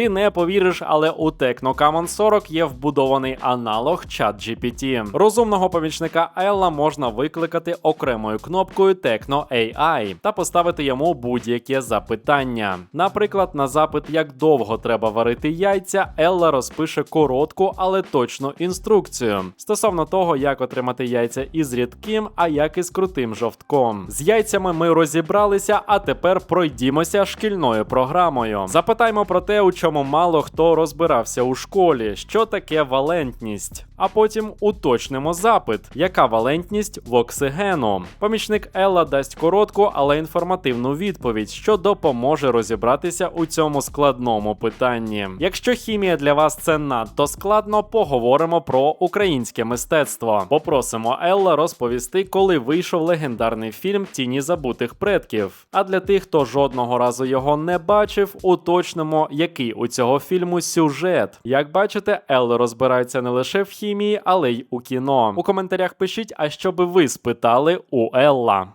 Ти не повіриш, але у Tecno Common 40 є вбудований аналог ChatGPT. Розумного помічника Елла можна викликати окремою кнопкою Tecno AI та поставити йому будь-яке запитання. Наприклад, на запит, як довго треба варити яйця, Елла розпише коротку, але точну інструкцію стосовно того, як отримати яйця із рідким, а як із крутим жовтком. З яйцями ми розібралися, а тепер пройдімося шкільною програмою. Запитаймо про те, у чому мало хто розбирався у школі, що таке валентність. А потім уточнимо запит, яка валентність в оксигену. Помічник Елла дасть коротку, але інформативну відповідь, що допоможе розібратися у цьому складному питанні. Якщо хімія для вас це надто складно, поговоримо про українське мистецтво. Попросимо Елла розповісти, коли вийшов легендарний фільм Тіні забутих предків. А для тих, хто жодного разу його не бачив, уточнимо, який у цього фільму сюжет. Як бачите, Ел розбирається не лише в хімії, але й у кіно. У коментарях пишіть, а що би ви спитали у Елла.